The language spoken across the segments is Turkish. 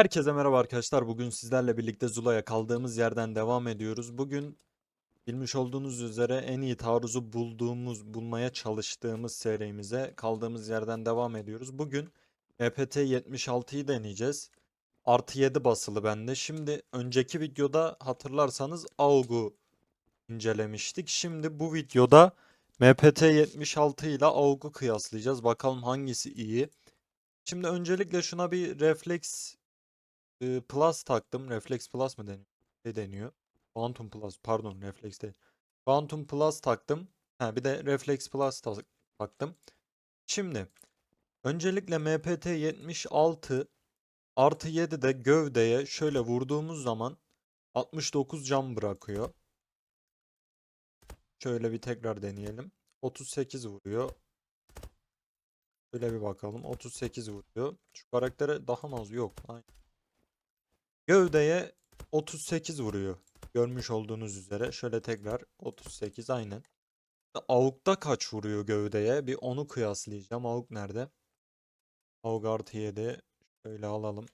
Herkese merhaba arkadaşlar. Bugün sizlerle birlikte Zula'ya kaldığımız yerden devam ediyoruz. Bugün bilmiş olduğunuz üzere en iyi taarruzu bulduğumuz, bulmaya çalıştığımız serimize kaldığımız yerden devam ediyoruz. Bugün EPT 76'yı deneyeceğiz. Artı 7 basılı bende. Şimdi önceki videoda hatırlarsanız AUG'u incelemiştik. Şimdi bu videoda MPT 76 ile AUG'u kıyaslayacağız. Bakalım hangisi iyi. Şimdi öncelikle şuna bir refleks Plus taktım. Reflex Plus mı deniyor? Ne deniyor? Quantum Plus pardon Reflex değil. Quantum Plus taktım. Ha, bir de Reflex Plus ta- taktım. Şimdi öncelikle MPT 76 artı 7 de gövdeye şöyle vurduğumuz zaman 69 cam bırakıyor. Şöyle bir tekrar deneyelim. 38 vuruyor. Şöyle bir bakalım. 38 vuruyor. Şu karaktere daha mı az? Yok. Aynen. Gövdeye 38 vuruyor. Görmüş olduğunuz üzere. Şöyle tekrar 38 aynen. AUG'da kaç vuruyor gövdeye? Bir onu kıyaslayacağım. AUG nerede? AUG artı 7. Şöyle alalım.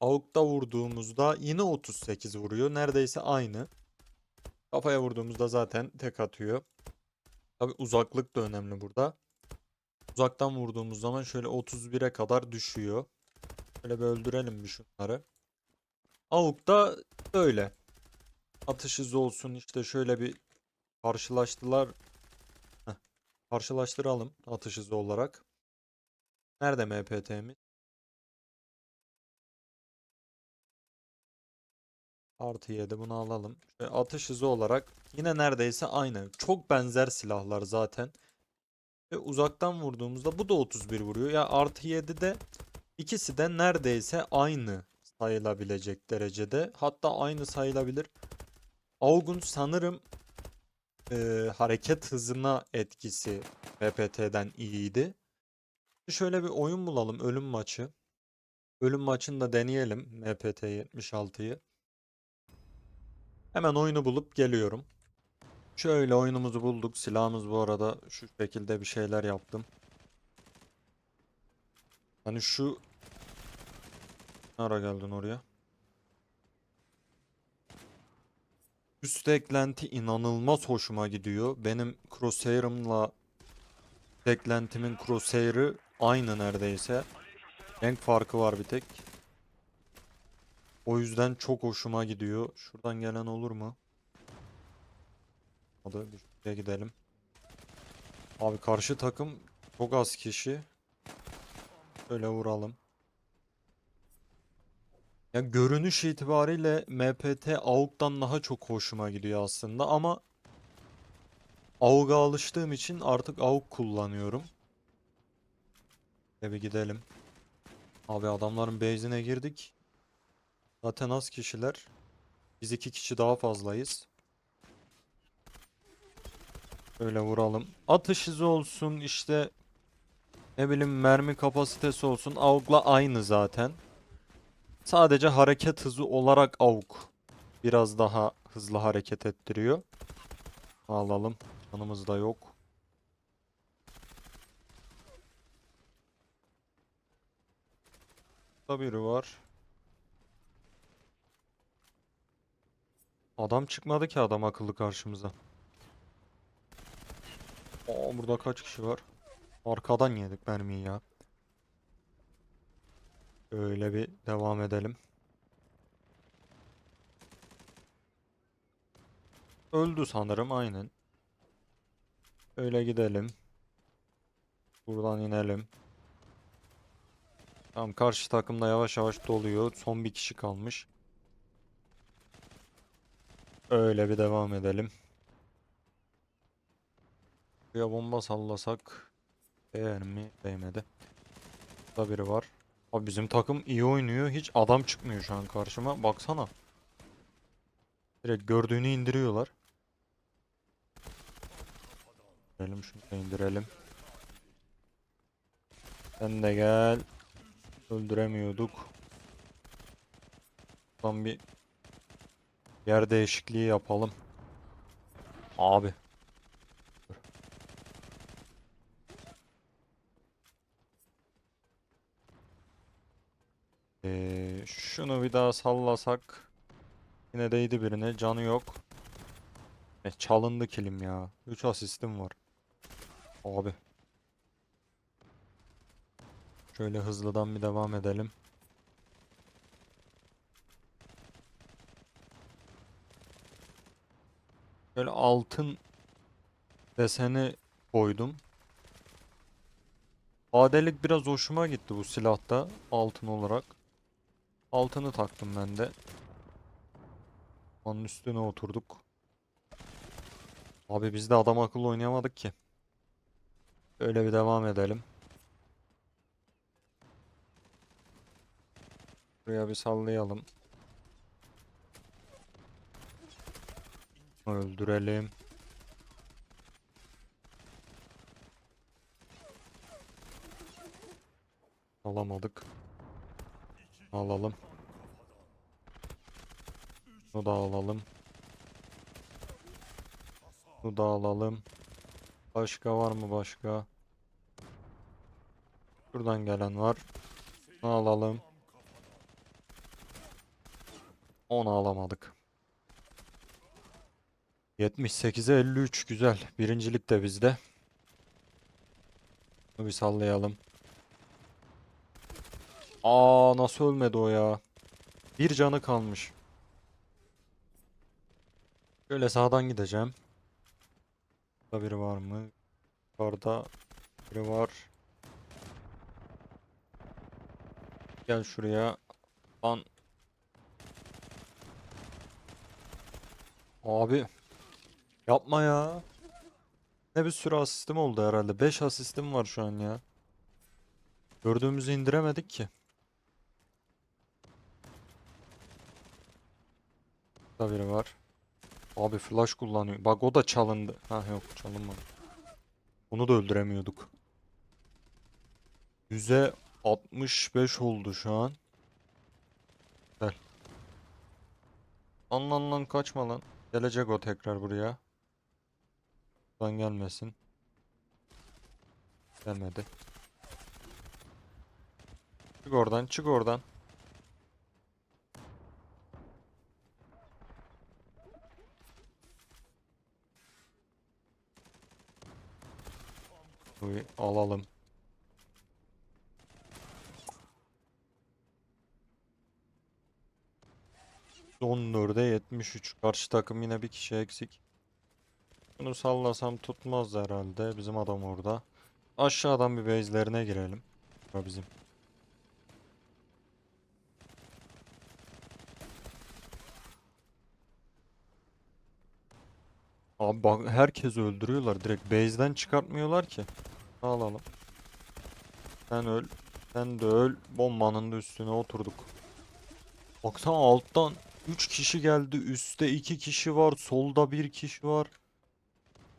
AUG'da vurduğumuzda yine 38 vuruyor. Neredeyse aynı. Kafaya vurduğumuzda zaten tek atıyor. Tabi uzaklık da önemli burada. Uzaktan vurduğumuz zaman şöyle 31'e kadar düşüyor. Şöyle bir öldürelim bir şunları. AUG'da böyle. Atış hızı olsun işte şöyle bir karşılaştılar. Heh, Karşılaştıralım atış hızı olarak. Nerede MPT'miz? Artı 7 bunu alalım. Şöyle atış hızı olarak yine neredeyse aynı. Çok benzer silahlar zaten. Ve uzaktan vurduğumuzda bu da 31 vuruyor. Ya artı 7'de ikisi de neredeyse aynı sayılabilecek derecede. Hatta aynı sayılabilir. AUG'un sanırım e, hareket hızına etkisi PPT'den iyiydi. Şöyle bir oyun bulalım. Ölüm maçı. Ölüm maçını da deneyelim. MPT 76'yı. Hemen oyunu bulup geliyorum. Şöyle oyunumuzu bulduk. Silahımız bu arada şu şekilde bir şeyler yaptım. Hani şu... Ne ara geldin oraya? Üst eklenti inanılmaz hoşuma gidiyor. Benim Crosshair'ımla eklentimin Crosshair'ı aynı neredeyse. Renk farkı var bir tek. O yüzden çok hoşuma gidiyor. Şuradan gelen olur mu? Hadi şuraya gidelim. Abi karşı takım çok az kişi. Şöyle vuralım. Ya görünüş itibariyle MPT AUG'dan daha çok hoşuma gidiyor aslında ama AUG'a alıştığım için artık AUG kullanıyorum. Şöyle gidelim. Abi adamların base'ine girdik. Zaten az kişiler. Biz iki kişi daha fazlayız. Öyle vuralım. Atış hızı olsun işte ne bileyim mermi kapasitesi olsun AUG'la aynı zaten. Sadece hareket hızı olarak AUG biraz daha hızlı hareket ettiriyor. Alalım. Canımız da yok. Burada biri var. Adam çıkmadı ki adam akıllı karşımıza. Aa, burada kaç kişi var? Arkadan yedik mermiyi ya. Öyle bir devam edelim. Öldü sanırım aynen. Öyle gidelim. Buradan inelim. Tamam karşı takımda yavaş yavaş doluyor. Son bir kişi kalmış. Öyle bir devam edelim. Buraya bomba sallasak değer mi? Değmedi. Burada biri var. Abi bizim takım iyi oynuyor. Hiç adam çıkmıyor şu an karşıma. Baksana. Direkt gördüğünü indiriyorlar. İndirelim şunu da indirelim. Sen de gel. Öldüremiyorduk. Tam bir yer değişikliği yapalım. Abi. Ee, şunu bir daha sallasak. Yine değdi birine. Canı yok. E, çalındı kilim ya. 3 asistim var. Abi. Şöyle hızlıdan bir devam edelim. Böyle altın deseni koydum. Adelik biraz hoşuma gitti bu silahta altın olarak. Altını taktım ben de. Onun üstüne oturduk. Abi biz de adam akıllı oynayamadık ki. Öyle bir devam edelim. Buraya bir sallayalım. Öldürelim. Alamadık. Alalım. Bunu da alalım. Bunu da alalım. Başka var mı başka? Şuradan gelen var. Bunu alalım. Onu alamadık. 78'e 53 güzel. Birincilik de bizde. Bunu bir sallayalım. Aa nasıl ölmedi o ya? Bir canı kalmış. Şöyle sağdan gideceğim. Burada biri var mı? Orada biri var. Gel şuraya. Lan. Abi. Yapma ya. Ne bir sürü asistim oldu herhalde. 5 asistim var şu an ya. Gördüğümüzü indiremedik ki. Burada biri var. Abi flash kullanıyor. Bak o da çalındı. Ha yok çalınmadı. Onu da öldüremiyorduk. Yüze 65 oldu şu an. Gel. Lan lan lan kaçma lan. Gelecek o tekrar buraya. Buradan gelmesin. Gelmedi. Çık oradan çık oradan. Alalım. 4'e 73. Karşı takım yine bir kişi eksik. Bunu sallasam tutmaz herhalde. Bizim adam orada. Aşağıdan bir base'lerine girelim. Bura bizim. Abi bak herkes öldürüyorlar. Direkt base'den çıkartmıyorlar ki. Alalım. Sen öl. Sen de öl. Bombanın da üstüne oturduk. Baksana alttan 3 kişi geldi. Üstte 2 kişi var. Solda 1 kişi var.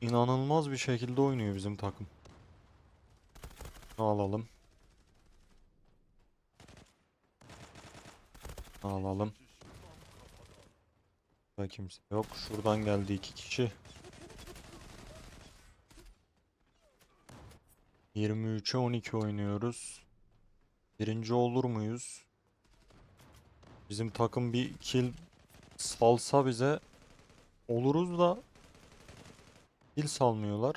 İnanılmaz bir şekilde oynuyor bizim takım. Alalım. Alalım. Burada kimse yok. Şuradan geldi iki kişi. 23'e 12 oynuyoruz. Birinci olur muyuz? Bizim takım bir kill salsa bize oluruz da kill salmıyorlar.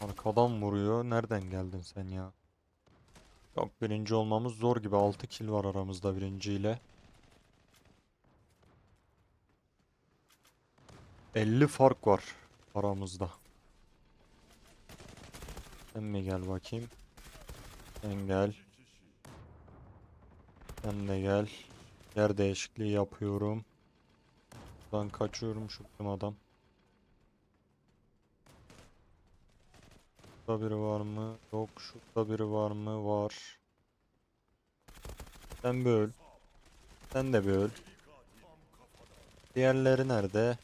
Arkadan vuruyor. Nereden geldin sen ya? Yok birinci olmamız zor gibi. 6 kill var aramızda birinciyle. 50 fark var aramızda. Sen mi gel bakayım? Sen gel. Sen de gel. Yer değişikliği yapıyorum. Ben kaçıyorum şu adam. Şurada biri var mı? Yok. Şurada biri var mı? Var. Sen bir öl. Sen de bir öl. Diğerleri nerede?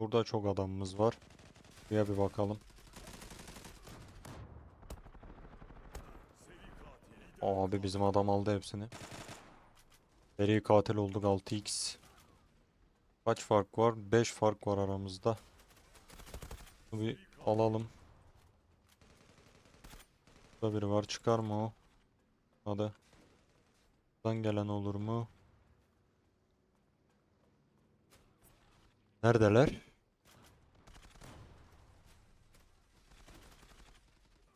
Burada çok adamımız var. Buraya bir bakalım. Abi bizim adam aldı hepsini. Seri katil olduk 6x. Kaç fark var? 5 fark var aramızda. Bunu bir alalım. Burada biri var çıkar mı o? Hadi. Buradan gelen olur mu? Neredeler?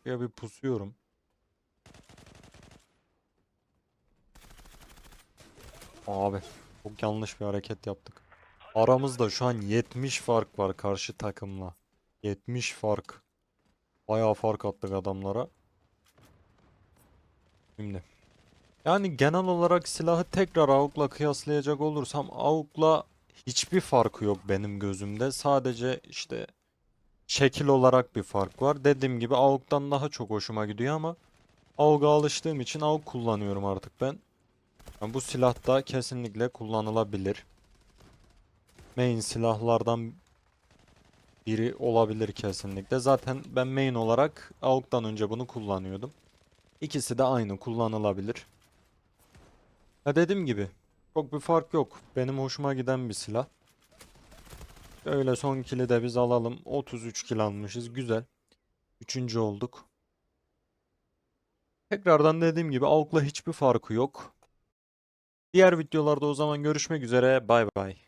Ya bir pusuyorum. Abi çok yanlış bir hareket yaptık. Aramızda şu an 70 fark var karşı takımla. 70 fark. Bayağı fark attık adamlara. Şimdi. Yani genel olarak silahı tekrar AUK'la kıyaslayacak olursam AUK'la hiçbir farkı yok benim gözümde. Sadece işte şekil olarak bir fark var. Dediğim gibi AUK'tan daha çok hoşuma gidiyor ama AUK'a alıştığım için AUK kullanıyorum artık ben. Yani bu silah da kesinlikle kullanılabilir. Main silahlardan biri olabilir kesinlikle. Zaten ben main olarak AUK'tan önce bunu kullanıyordum. İkisi de aynı kullanılabilir. Ya dediğim gibi çok bir fark yok. Benim hoşuma giden bir silah. Öyle son kili de biz alalım. 33 kill almışız. Güzel. Üçüncü olduk. Tekrardan dediğim gibi AUK'la hiçbir farkı yok. Diğer videolarda o zaman görüşmek üzere. Bay bay.